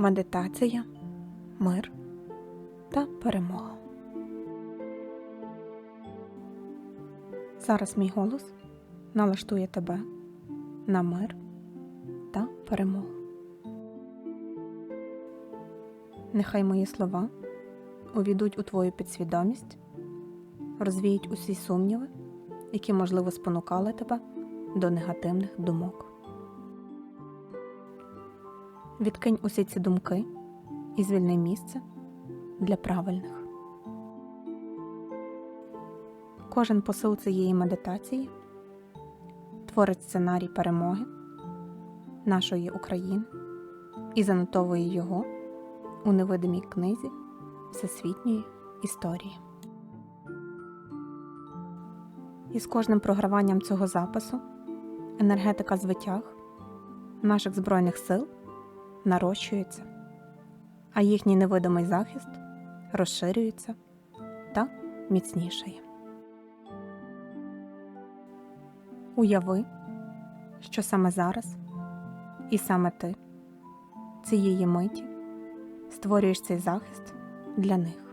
медитація, мир та перемога. Зараз мій голос налаштує тебе на мир та перемогу. Нехай мої слова увійдуть у твою підсвідомість, розвіють усі сумніви, які, можливо, спонукали тебе до негативних думок. Відкинь усі ці думки і звільни місце для правильних. Кожен посил цієї медитації творить сценарій перемоги нашої України і занотовує його у невидимій книзі всесвітньої історії. І з кожним програванням цього запису енергетика звитяг наших Збройних сил нарощується, а їхній невидимий захист розширюється та міцнішає. Уяви, що саме зараз і саме ти цієї миті створюєш цей захист для них.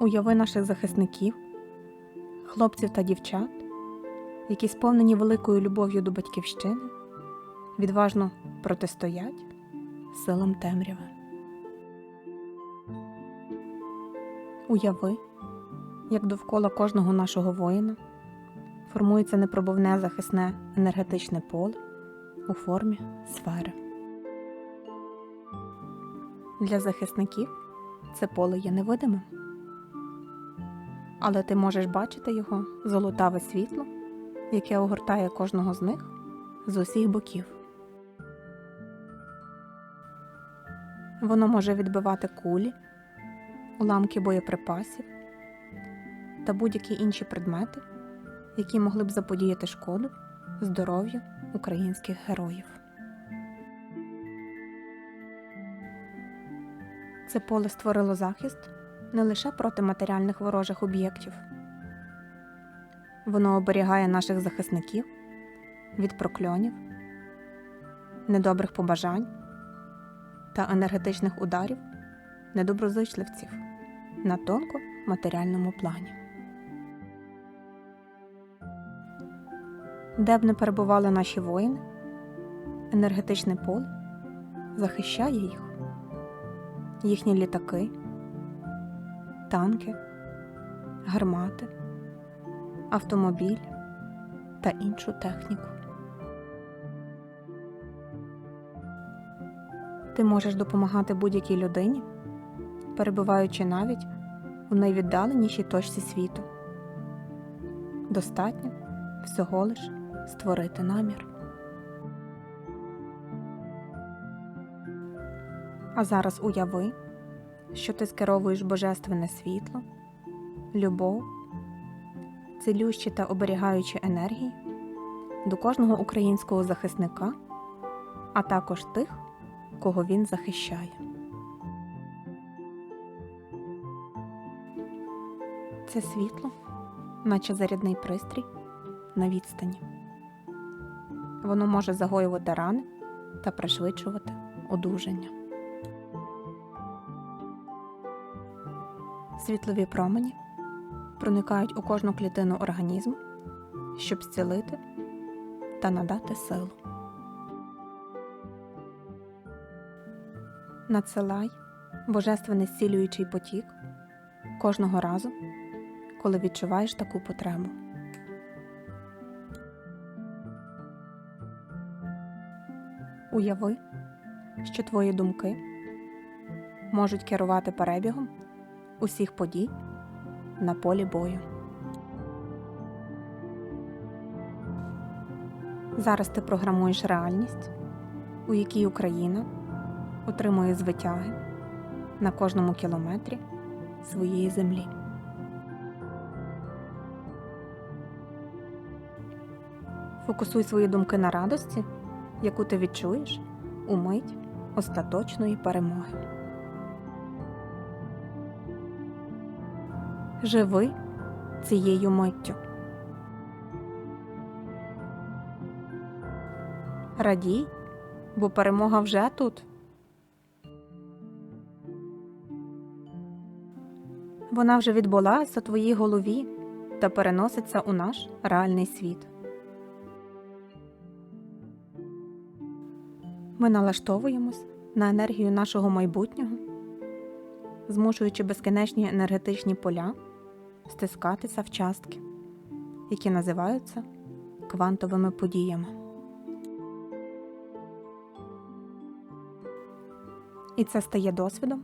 Уяви наших захисників, хлопців та дівчат, які сповнені великою любов'ю до батьківщини, відважно протистоять силам темряви. Уяви, як довкола кожного нашого воїна формується непробивне захисне енергетичне поле у формі сфери. Для захисників це поле є невидимим, але ти можеш бачити його золотаве світло, яке огортає кожного з них з усіх боків. Воно може відбивати кулі, уламки боєприпасів та будь-які інші предмети, які могли б заподіяти шкоду здоров'ю українських героїв. Це поле створило захист не лише проти матеріальних ворожих об'єктів. Воно оберігає наших захисників від прокльонів, недобрих побажань та енергетичних ударів недоброзичливців на тонко матеріальному плані. Де б не перебували наші воїни, енергетичне поле захищає їх, їхні літаки, танки, гармати, автомобіль та іншу техніку. Ти можеш допомагати будь-якій людині, перебуваючи навіть у найвіддаленішій точці світу. Достатньо всього лиш створити намір. А зараз уяви, що ти скеровуєш божественне світло, любов, цілющі та оберігаючі енергії до кожного українського захисника, а також тих, кого він захищає. Це світло, наче зарядний пристрій на відстані. Воно може загоювати рани та пришвидшувати одужання. Світлові промені проникають у кожну клітину організму, щоб зцілити та надати силу. Надсилай божественний зцілюючий потік кожного разу, коли відчуваєш таку потребу. Уяви, що твої думки можуть керувати перебігом усіх подій на полі бою. Зараз ти програмуєш реальність, у якій Україна отримує звитяги на кожному кілометрі своєї землі. Фокусуй свої думки на радості, яку ти відчуєш у мить остаточної перемоги. Живи цією миттю. Радій бо перемога вже тут. Вона вже відбулася у твоїй голові та переноситься у наш реальний світ. Ми налаштовуємось на енергію нашого майбутнього, змушуючи безкінечні енергетичні поля стискатися в частки, які називаються квантовими подіями. І це стає досвідом,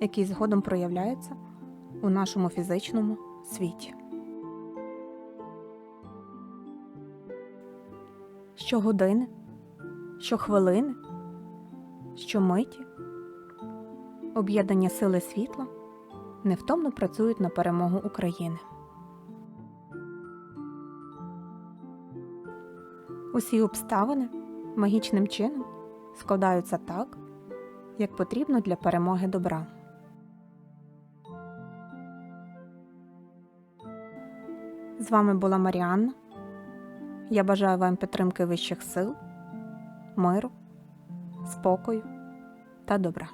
який згодом проявляється у нашому фізичному світі. Щогодини, щохвилини, щомиті об'єднані сили світла невтомно працюють на перемогу України. Усі обставини магічним чином складаються так, як потрібно для перемоги добра. З вами була Маріанна. Я бажаю вам підтримки вищих сил, миру, спокою та добра.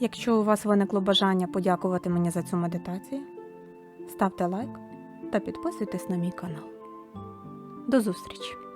Якщо у вас виникло бажання подякувати мені за цю медитацію, ставте лайк та підписуйтесь на мій канал. До зустрічі!